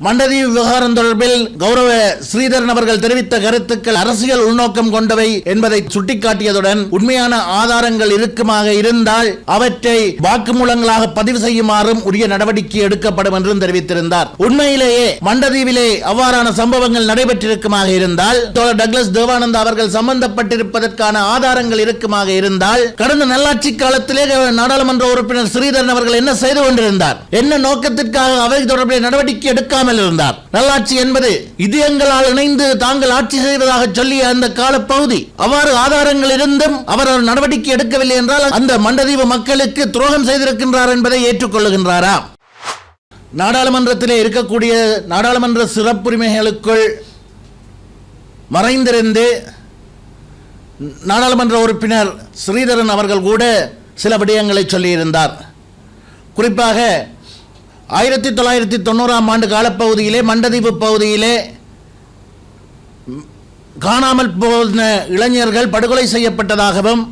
மண்டதீவு விவகாரம் தொடர்பில் கௌரவ ஸ்ரீதரன் அவர்கள் தெரிவித்த கருத்துக்கள் அரசியல் உள்நோக்கம் கொண்டவை என்பதை சுட்டிக்காட்டியதுடன் உண்மையான ஆதாரங்கள் இருக்குமாக இருந்தால் அவற்றை வாக்குமூலங்களாக பதிவு செய்யுமாறும் உரிய நடவடிக்கை எடுக்கப்படும் என்றும் தெரிவித்திருந்தார். உண்மையிலேயே மண்டதீவிலே அவ்வாறான சம்பவங்கள் நடைபெற்றிருக்குமாக இருந்தால் தோழர் டக்ளஸ் தேவானந்தா அவர்கள் சம்பந்தப்பட்டிருப்பதற்கான ஆதாரங்கள் இருக்குமாக இருந்தால் கடந்த நல்லாட்சி காலத்திலே நாடாளுமன்ற உறுப்பினர் ஸ்ரீதரன் அவர்கள் என்ன செய்து கொண்டிருந்தார்? என்ன நோக்கத்திற்காக அவை தொடர்பில் நடவடிக்கை எடுக்காமல் இல்லாமல் இருந்தார். நல்லாட்சி என்பது இதயங்களால் இணைந்து தாங்கள் ஆட்சி செய்வதாக சொல்லிய அந்த காலப்பகுதி. அவ்வாறு ஆதாரங்கள் இருந்தும் அவர் நடவடிக்கை எடுக்கவில்லை என்றால் அந்த மண்டதீவு மக்களுக்கு துரோகம் செய்திருக்கின்றார் என்பதை ஏற்றுக்கொள்ளுகின்றாரா? நாடாளுமன்றத்திலே இருக்கக்கூடிய நாடாளுமன்ற சிறப்புரிமைகளுக்குள் மறைந்திருந்து நாடாளுமன்ற உறுப்பினர் ஸ்ரீதரன் அவர்கள் கூட சில விடயங்களை சொல்லியிருந்தார். குறிப்பாக ஆயிரத்தி தொள்ளாயிரத்தி தொண்ணூறாம் ஆண்டு காலப்பகுதியிலே மண்டதீவு பகுதியிலே காணாமல் போன இளைஞர்கள் படுகொலை செய்யப்பட்டதாகவும்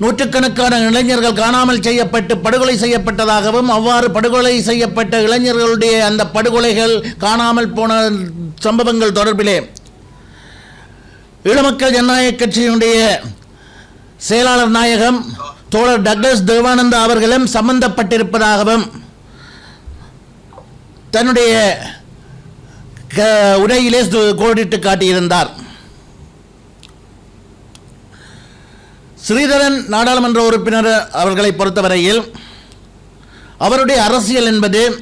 நூற்றுக்கணக்கான இளைஞர்கள் காணாமல் செய்யப்பட்டு படுகொலை செய்யப்பட்டதாகவும் அவ்வாறு படுகொலை செய்யப்பட்ட இளைஞர்களுடைய அந்த படுகொலைகள் காணாமல் போன சம்பவங்கள் தொடர்பிலே ஈழமக்கள் ஜனநாயக கட்சியினுடைய செயலாளர் நாயகம் தோழர் டக்ளஸ் தேவானந்தா அவர்களும் சம்பந்தப்பட்டிருப்பதாகவும் தன்னுடைய க- உரையிலே கோடிட்டு காட்டியிருந்தார். ஸ்ரீதரன் நாடாளுமன்ற உறுப்பினர் அவர்களை பொறுத்தவரையில் அவருடைய அரசியல் என்பது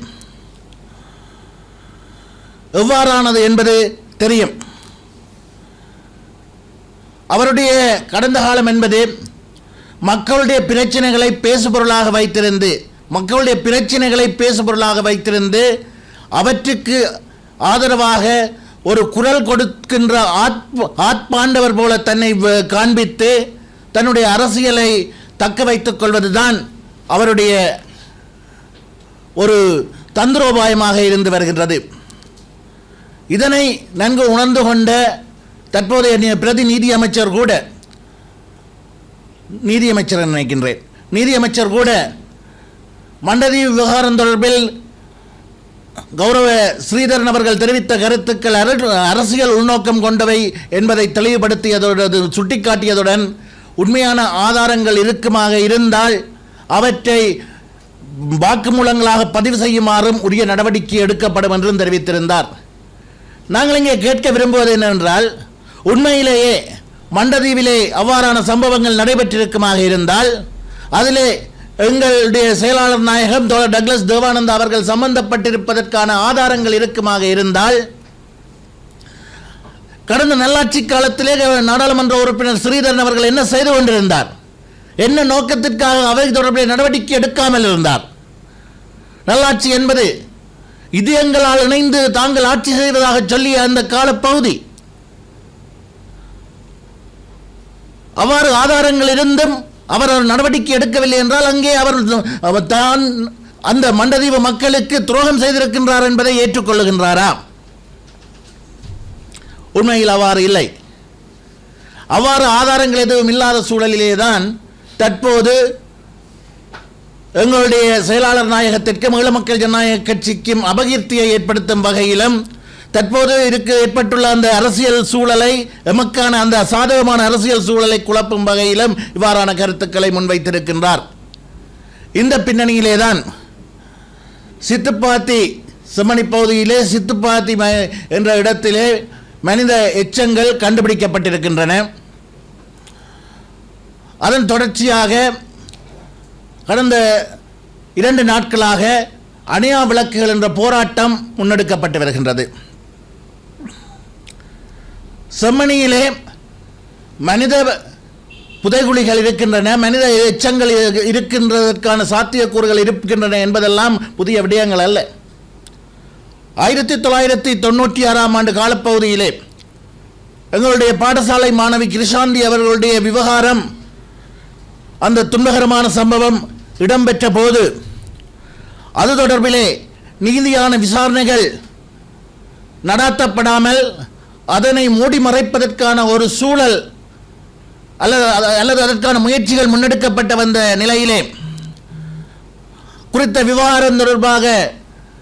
எவ்வாறானது என்பது தெரியும். அவருடைய கடந்த காலம் என்பது மக்களுடைய பிரச்சனைகளை பேசுபொருளாக வைத்திருந்து மக்களுடைய பிரச்சனைகளை பேசுபொருளாக வைத்திருந்து அவற்றுக்கு ஆதரவாக ஒரு குரல் கொடுக்கின்ற ஆத்ம ஆத்மாண்டவர் போல தன்னை வ- காண்பித்து தன்னுடைய அரசியலை தக்க வைத்துக் கொள்வதுதான் அவருடைய ஒரு தந்திரோபாயமாக இருந்து வருகின்றது. இதனை நன்கு உணர்ந்து கொண்ட தற்போதைய பிரதிநிதி பிரதி நீதி அமைச்சர் கூட நீதியமைச்சர் நினைக்கின்றேன். நீதியமைச்சர் கூட மண்டதீவு விவகாரம் தொடர்பில் கௌரவ ஸ்ரீதரன் அவர்கள் தெரிவித்த கருத்துக்கள் அர- அரசியல் உள்நோக்கம் கொண்டவை என்பதை தெளிவுபடுத்தியதோடு சுட்டிக்காட்டியதுடன் உண்மையான ஆதாரங்கள் இருக்குமாக இருந்தால் அவற்றை வாக்குமூலங்களாக பதிவு செய்யுமாறும் உரிய நடவடிக்கை எடுக்கப்படும் என்றும் தெரிவித்திருந்தார். நாங்கள் இங்கே கேட்க விரும்புவது என்னவென்றால் உண்மையிலேயே மண்டதீவிலே அவ்வாறான சம்பவங்கள் நடைபெற்றிருக்குமாக இருந்தால் அதிலே எங்களுடைய செயலாளர் நாயகம் தோழர் டக்ளஸ் தேவானந்தா அவர்கள் சம்பந்தப்பட்டிருப்பதற்கான ஆதாரங்கள் இருக்குமாக இருந்தால் கடந்த நல்லாட்சி காலத்திலே நாடாளுமன்ற உறுப்பினர் ஸ்ரீதரன் அவர்கள் என்ன செய்து கொண்டிருந்தார்? என்ன நோக்கத்திற்காக அவை தொடர்புடைய நடவடிக்கை எடுக்காமல் இருந்தார்? நல்லாட்சி என்பது இதயங்களால் இணைந்து தாங்கள் ஆட்சி செய்வதாக சொல்லிய அந்த காலப்பகுதி அவ்வாறு ஆதாரங்கள் இருந்தும் அவர் நடவடிக்கை எடுக்கவில்லை என்றால் அங்கே அவர் அவர் தான் அந்த மண்டதீவு மக்களுக்கு துரோகம் செய்திருக்கின்றார் என்பதை ஏற்றுக்கொள்ளுகின்றாரா? உண்மையில் அவ்வாறு இல்லை. அவ்வாறு ஆதாரங்கள் எதுவும் இல்லாத சூழலிலே தான் தற்போது எங்களுடைய செயலாளர் நாயகத்திற்கும் ஈழ மக்கள் ஜனநாயக கட்சிக்கும் அபகீர்த்தியை ஏற்படுத்தும் வகையிலும் தற்போது இருக்க ஏற்பட்டுள்ள அந்த அரசியல் சூழலை எமக்கான அந்த சாதகமான அரசியல் சூழலை குழப்பும் வகையிலும் இவ்வாறான கருத்துக்களை முன்வைத்திருக்கின்றார். இந்த பின்னணியிலே தான் சித்துப்பாத்தி செம்மணி பகுதியிலே சித்துப்பாத்தி ம- என்ற இடத்திலே மனித எச்சங்கள் கண்டுபிடிக்கப்பட்டிருக்கின்றன. அதன் தொடர்ச்சியாக கடந்த இரண்டு நாட்களாக அணியா விளக்குகள் என்ற போராட்டம் முன்னெடுக்கப்பட்டு வருகின்றது. செம்மணியிலே மனித புதைகுழிகள் இருக்கின்றன மனித எச்சங்கள் இருக்கின்றதற்கான சாத்தியக்கூறுகள் இருக்கின்றன என்பதெல்லாம் புதிய விடயங்கள் அல்ல. ஆயிரத்தி தொள்ளாயிரத்தி தொண்ணூற்றி ஆறாம் ஆண்டு காலப்பகுதியிலே எங்களுடைய பாடசாலை மாணவி கிருஷாந்தி அவர்களுடைய விவகாரம் அந்த துன்பகரமான சம்பவம் இடம்பெற்ற போது அது தொடர்பிலே நீதியான விசாரணைகள் நடாத்தப்படாமல் அதனை மூடி மறைப்பதற்கான ஒரு சூழல் அல்லது அல்லது அதற்கான முயற்சிகள் முன்னெடுக்கப்பட்ட வந்த நிலையிலே குறித்த விவகாரம் தொடர்பாக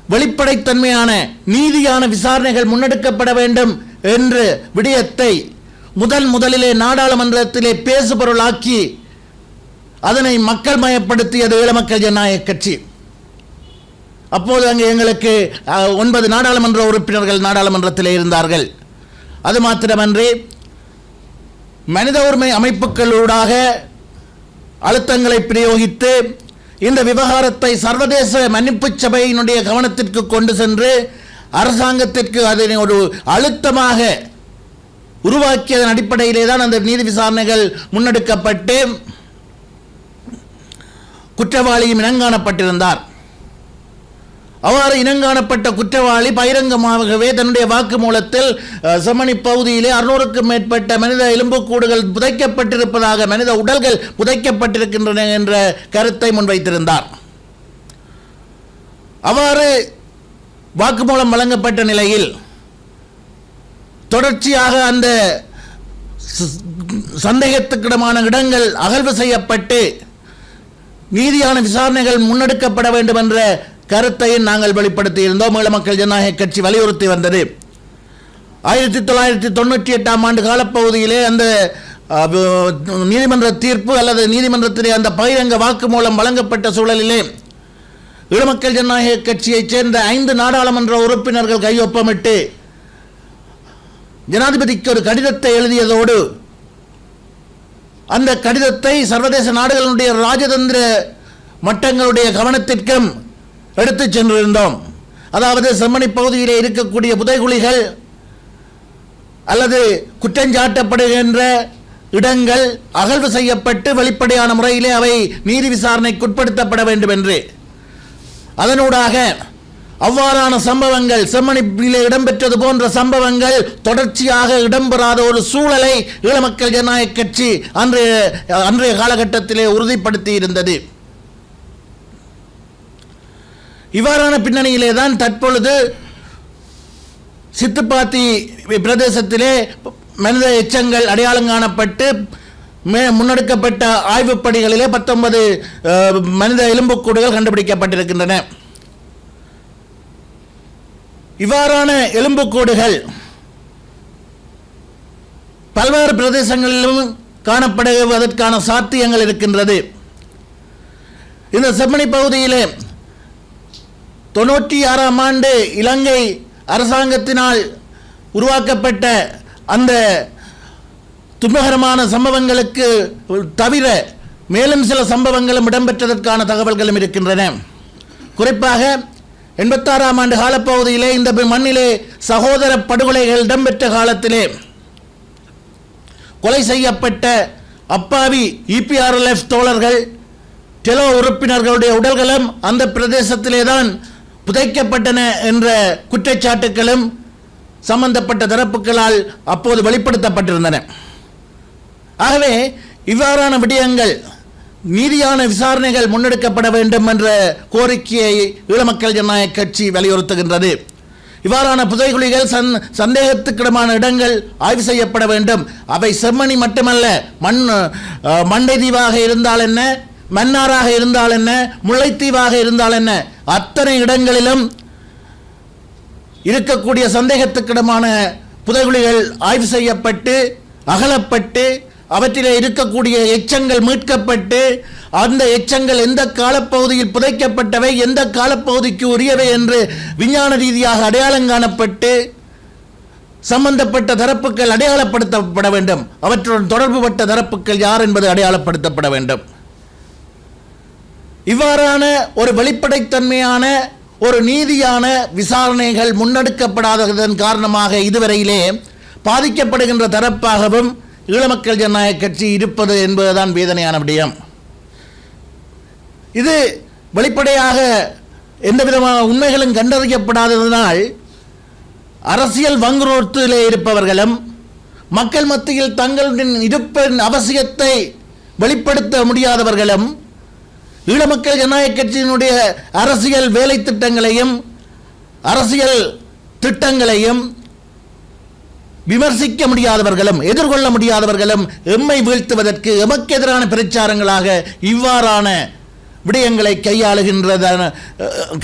வெளிப்படைத்தன்மையான நீதியான விசாரணைகள் முன்னெடுக்கப்பட வேண்டும் என்று விடயத்தை முதன் முதலிலே நாடாளுமன்றத்திலே பேசுபொருளாக்கி அதனை மக்கள் மயப்படுத்தியது ஈழமக்கள் ஜனநாயக கட்சி. அப்போது அங்கே எங்களுக்கு அஹ், ஒன்பது நாடாளுமன்ற உறுப்பினர்கள் நாடாளுமன்றத்தில் இருந்தார்கள். அது மாத்திரமன்றி மனித உரிமை அமைப்புகளூடாக அழுத்தங்களை பிரயோகித்து இந்த விவகாரத்தை சர்வதேச மன்னிப்பு சபையினுடைய கவனத்திற்கு கொண்டு சென்று அரசாங்கத்திற்கு அதனை ஒரு அழுத்தமாக உருவாக்கியதன் அடிப்படையிலே தான் அந்த நீதி விசாரணைகள் முன்னெடுக்கப்பட்டு குற்றவாளியும் இனங்காணப்பட்டிருந்தார். அவ்வாறு இனங்காணப்பட்ட குற்றவாளி பகிரங்கமாகவே தன்னுடைய வாக்குமூலத்தில் அஹ், பகுதியிலே அறுநூறுக்கும் மேற்பட்ட மனித எலும்புக்கூடுகள் புதைக்கப்பட்டிருப்பதாக மனித உடல்கள் புதைக்கப்பட்டிருக்கின்றன என்ற கருத்தை முன்வைத்திருந்தார். அவ்வாறு வாக்குமூலம் வழங்கப்பட்ட நிலையில் தொடர்ச்சியாக அந்த சந்தேகத்துக்கிடமான இடங்கள் அகழ்வு செய்யப்பட்டு நீதியான விசாரணைகள் முன்னெடுக்கப்பட வேண்டும் என்ற கருத்தையும் நாங்கள் வெளிப்படுத்தி இருந்தோம் ஈழ மக்கள் ஜனநாயக கட்சி வலியுறுத்தி வந்தது. ஆயிரத்தி தொள்ளாயிரத்தி தொண்ணூற்றி எட்டாம் ஆண்டு காலப்பகுதியிலே அந்த நீதிமன்ற தீர்ப்பு அல்லது நீதிமன்றத்திலே அந்த பகிரங்க வாக்குமூலம் வழங்கப்பட்ட சூழலிலே ஈழமக்கள் ஜனநாயக கட்சியைச் சேர்ந்த ஐந்து நாடாளுமன்ற உறுப்பினர்கள் கையொப்பமிட்டு ஜனாதிபதிக்கு ஒரு கடிதத்தை எழுதியதோடு அந்த கடிதத்தை சர்வதேச நாடுகளுடைய ராஜதந்திர மட்டங்களுடைய கவனத்திற்கும் எடுத்துச் சென்றிருந்தோம். அதாவது செம்மணி பகுதியிலே இருக்கக்கூடிய புதைகுழிகள் அல்லது குற்றஞ்சாட்டப்படுகின்ற இடங்கள் அகழ்வு செய்யப்பட்டு வெளிப்படையான முறையிலே அவை நீதி விசாரணைக்குட்படுத்தப்பட வேண்டும் என்று அதனூடாக அவ்வாறான சம்பவங்கள் செம்மணிப்பிலே இடம்பெற்றது போன்ற சம்பவங்கள் தொடர்ச்சியாக இடம்பெறாத ஒரு சூழலை ஈழமக்கள் ஜனநாயக கட்சி அன்றைய அன்றைய காலகட்டத்திலே உறுதிப்படுத்தி இருந்தது இவ்வாறான பின்னணியிலே தான் தற்பொழுது சித்துப்பாத்தி பிரதேசத்திலே மனித எச்சங்கள் அடையாளம் காணப்பட்டு மே முன்னெடுக்கப்பட்ட ஆய்வுப் பணிகளிலே பத்தொன்பது மனித எலும்புக்கூடுகள் கண்டுபிடிக்கப்பட்டிருக்கின்றன. இவ்வாறான எலும்புக்கூடுகள் பல்வேறு பிரதேசங்களிலும் காணப்படுவதற்கான சாத்தியங்கள் இருக்கின்றது. இந்த செம்மணி பகுதியிலே தொண்ணூற்றி ஆறாம் ஆண்டு இலங்கை அரசாங்கத்தினால் உருவாக்கப்பட்ட அந்த துன்பகரமான சம்பவங்களுக்கு தவிர மேலும் சில சம்பவங்களும் இடம்பெற்றதற்கான தகவல்களும் இருக்கின்றன. குறிப்பாக எண்பத்தாறாம் ஆண்டு காலப்பகுதியிலே இந்த மண்ணிலே சகோதர படுகொலைகள் இடம்பெற்ற காலத்திலே கொலை செய்யப்பட்ட அப்பாவி இபிஆர்எல்எஃப் தோழர்கள் டெலோ உறுப்பினர்களுடைய உடல்களும் அந்த பிரதேசத்திலே தான் புதைக்கப்பட்டன என்ற குற்றச்சாட்டுகளும் சம்பந்தப்பட்ட தரப்புகளால் அப்போது வெளிப்படுத்தப்பட்டிருந்தன. ஆகவே இவ்வாறான விடயங்கள் நீதியான விசாரணைகள் முன்னெடுக்கப்பட வேண்டும் என்ற கோரிக்கையை ஈழமக்கள் ஜனநாயக கட்சி வலியுறுத்துகின்றது. இவ்வாறான புதைகுழிகள் சந் சந்தேகத்துக்கிடமான இடங்கள் ஆய்வு செய்யப்பட வேண்டும். அவை செம்மணி மட்டுமல்ல மண் மண்டை தீவாக இருந்தால் என்ன? மன்னாராக இருந்தால் என்ன? முல்லைத்தீவாக இருந்தால் என்ன? அத்தனை இடங்களிலும் இருக்கக்கூடிய சந்தேகத்துக்கிடமான புதைகுழிகள் ஆய்வு செய்யப்பட்டு அகலப்பட்டு அவற்றிலே இருக்கக்கூடிய எச்சங்கள் மீட்கப்பட்டு அந்த எச்சங்கள் எந்த காலப்பகுதியில் புதைக்கப்பட்டவை எந்த காலப்பகுதிக்கு உரியவை என்று விஞ்ஞான ரீதியாக அடையாளம் காணப்பட்டு சம்பந்தப்பட்ட தரப்புகள் அடையாளப்படுத்தப்பட வேண்டும். அவற்றுடன் தொடர்புபட்ட தரப்புகள் யார் என்பது அடையாளப்படுத்தப்பட வேண்டும். இவ்வாறான ஒரு வெளிப்படைத்தன்மையான ஒரு நீதியான விசாரணைகள் முன்னெடுக்கப்படாததன் காரணமாக இதுவரையிலே பாதிக்கப்படுகின்ற தரப்பாகவும் ஈழமக்கள் ஜனநாயக கட்சி இருப்பது என்பதுதான் வேதனையான விடயம். இது வெளிப்படையாக எந்த விதமான உண்மைகளும் கண்டறியப்படாததனால் அரசியல் வங்குரோத்திலே இருப்பவர்களும் மக்கள் மத்தியில் தங்களின் இருப்பின் அவசியத்தை வெளிப்படுத்த முடியாதவர்களும் ஈழமக்கள் ஜனநாயக கட்சியினுடைய அரசியல் வேலை திட்டங்களையும் அரசியல் திட்டங்களையும் விமர்சிக்க முடியாதவர்களும் எதிர்கொள்ள முடியாதவர்களும் எம்மை வீழ்த்துவதற்கு எமக்கு எதிரான பிரச்சாரங்களாக இவ்வாறான விடயங்களை கையாளுகின்றதான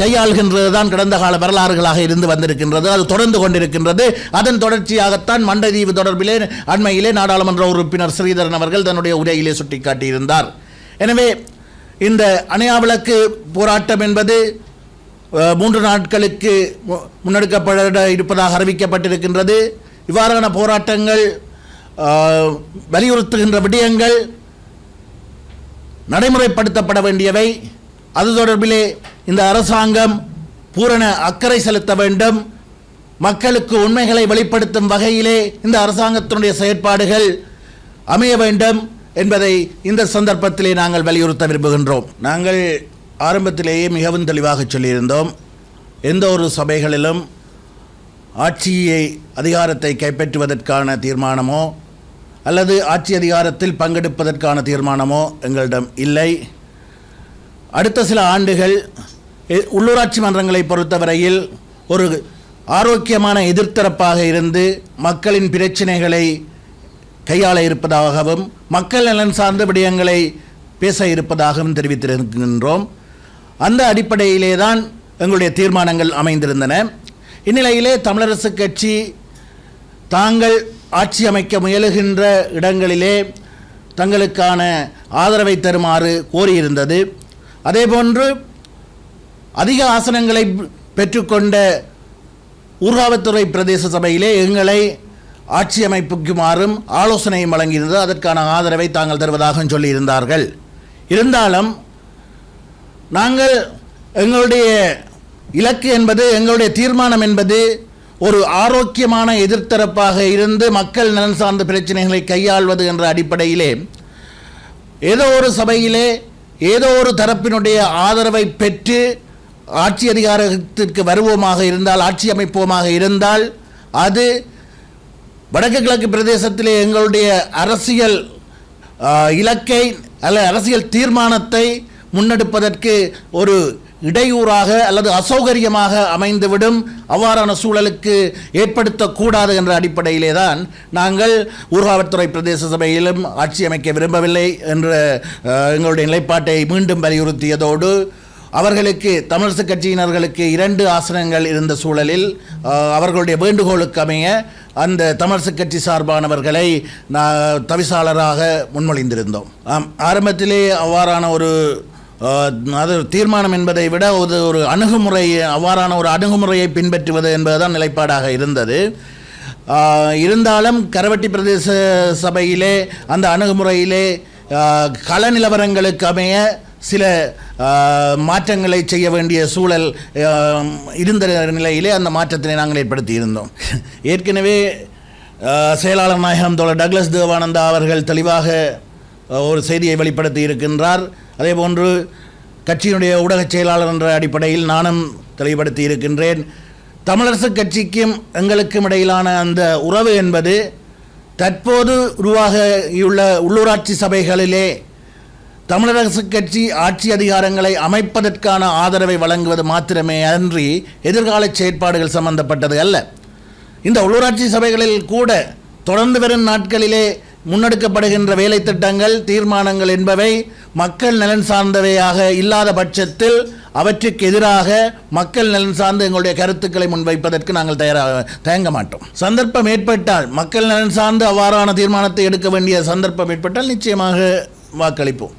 கையாளுகின்றது தான் கடந்த கால வரலாறுகளாக இருந்து வந்திருக்கின்றது. அது தொடர்ந்து கொண்டிருக்கின்றது. அதன் தொடர்ச்சியாகத்தான் மண்டதீவு தொடர்பிலே அண்மையிலே நாடாளுமன்ற உறுப்பினர் ஸ்ரீதரன் அவர்கள் தன்னுடைய உரையிலே சுட்டிக்காட்டியிருந்தார். எனவே இந்த அணையா விளக்கு போராட்டம் என்பது மூன்று நாட்களுக்கு மு- முன்னெடுக்கப்பட இருப்பதாக அறிவிக்கப்பட்டிருக்கின்றது. இவ்வாறான போராட்டங்கள் வலியுறுத்துகின்ற விடயங்கள் நடைமுறைப்படுத்தப்பட வேண்டியவை. அது தொடர்பிலே இந்த அரசாங்கம் பூரண அக்கறை செலுத்த வேண்டும். மக்களுக்கு உண்மைகளை வெளிப்படுத்தும் வகையிலே இந்த அரசாங்கத்தினுடைய செயற்பாடுகள் அமைய வேண்டும். என்பதை இந்த சந்தர்ப்பத்திலே நாங்கள் வலியுறுத்த விரும்புகின்றோம். நாங்கள் ஆரம்பத்திலேயே மிகவும் தெளிவாக சொல்லியிருந்தோம். எந்த ஒரு சபைகளிலும் ஆட்சியை அதிகாரத்தை கைப்பற்றுவதற்கான தீர்மானமோ அல்லது ஆட்சி அதிகாரத்தில் பங்கெடுப்பதற்கான தீர்மானமோ எங்களிடம் இல்லை. அடுத்த சில ஆண்டுகள் உள்ளூராட்சி மன்றங்களை பொறுத்தவரையில் ஒரு ஆரோக்கியமான எதிர்த்தரப்பாக இருந்து மக்களின் பிரச்சினைகளை கையாள இருப்பதாகவும் மக்கள் நலன் சார்ந்த விடயங்களை பேச இருப்பதாகவும் தெரிவித்திருக்கின்றோம். அந்த அடிப்படையிலே தான் எங்களுடைய தீர்மானங்கள் அமைந்திருந்தன. இந்நிலையிலே தமிழரசு கட்சி தாங்கள் ஆட்சி அமைக்க முயலுகின்ற இடங்களிலே தங்களுக்கான ஆதரவை தருமாறு கோரியிருந்தது. அதேபோன்று அதிக ஆசனங்களை பெற்றுக்கொண்ட ஊர்காவத்துறை பிரதேச சபையிலே எங்களை ஆட்சி அமைப்புக்குமாறும் ஆலோசனையும் வழங்கியிருந்தது. அதற்கான ஆதரவை தாங்கள் தருவதாகவும் சொல்லியிருந்தார்கள். இருந்தாலும் நாங்கள் எங்களுடைய இலக்கு என்பது எங்களுடைய தீர்மானம் என்பது ஒரு ஆரோக்கியமான எதிர்த்தரப்பாக இருந்து மக்கள் நலன் சார்ந்த பிரச்சனைகளை கையாள்வது என்ற அடிப்படையிலே ஏதோ ஒரு சபையிலே ஏதோ ஒரு தரப்பினுடைய ஆதரவை பெற்று ஆட்சி அதிகாரத்திற்கு வருவோமாக இருந்தால் ஆட்சி அமைப்போமாக இருந்தால் அது வடக்கு கிழக்கு பிரதேசத்திலே எங்களுடைய அரசியல் இலக்கை அல்ல அரசியல் தீர்மானத்தை முன்னெடுப்பதற்கு ஒரு இடையூறாக அல்லது அசௌகரியமாக அமைந்துவிடும் அவ்வாறான சூழலுக்கு ஏற்படுத்தக்கூடாது என்ற அடிப்படையிலே தான் நாங்கள் ஊர்காவல்துறை பிரதேச சபையிலும் ஆட்சி அமைக்க விரும்பவில்லை என்ற எங்களுடைய நிலைப்பாட்டை மீண்டும் வலியுறுத்தியதோடு அவர்களுக்கு தமிழரசு கட்சியினர்களுக்கு இரண்டு ஆசனங்கள் இருந்த சூழலில் அவர்களுடைய வேண்டுகோளுக்கு அமைய அந்த தமிழரசு கட்சி சார்பானவர்களை நான் தவிசாளராக முன்மொழிந்திருந்தோம். ஆம் ஆரம்பத்திலே அவ்வாறான ஒரு அது தீர்மானம் என்பதை விட ஒரு ஒரு அணுகுமுறை அவ்வாறான ஒரு அணுகுமுறையை பின்பற்றுவது என்பதுதான் நிலைப்பாடாக இருந்தது. இருந்தாலும் கரவட்டி பிரதேச சபையிலே அந்த அணுகுமுறையிலே கள நிலவரங்களுக்கு அமைய சில மாற்றங்களை செய்ய வேண்டிய சூழல் இருந்த நிலையிலே அந்த மாற்றத்தினை நாங்கள் ஏற்படுத்தி இருந்தோம் ஏற்கனவே செயலாளர் நாயகம் தோழர் டக்ளஸ் தேவானந்தா அவர்கள் தெளிவாக ஒரு செய்தியை வெளிப்படுத்தி இருக்கின்றார். அதேபோன்று கட்சியினுடைய ஊடகச் செயலாளர் என்ற அடிப்படையில் நானும் தெளிவுபடுத்தி இருக்கின்றேன். தமிழரசு கட்சிக்கும் எங்களுக்கும் இடையிலான அந்த உறவு என்பது தற்போது உருவாகியுள்ள உள்ளூராட்சி சபைகளிலே தமிழரசு கட்சி ஆட்சி அதிகாரங்களை அமைப்பதற்கான ஆதரவை வழங்குவது மாத்திரமே அன்றி எதிர்கால செயற்பாடுகள் சம்பந்தப்பட்டது அல்ல. இந்த உள்ளூராட்சி சபைகளில் கூட தொடர்ந்து வரும் நாட்களிலே முன்னெடுக்கப்படுகின்ற வேலை திட்டங்கள் தீர்மானங்கள் என்பவை மக்கள் நலன் சார்ந்தவையாக இல்லாத பட்சத்தில் அவற்றுக்கு எதிராக மக்கள் நலன் சார்ந்து எங்களுடைய கருத்துக்களை முன்வைப்பதற்கு நாங்கள் தயாராக தயங்க மாட்டோம். சந்தர்ப்பம் ஏற்பட்டால் மக்கள் நலன் சார்ந்து அவ்வாறான தீர்மானத்தை எடுக்க வேண்டிய சந்தர்ப்பம் ஏற்பட்டால் நிச்சயமாக வாக்களிப்போம்.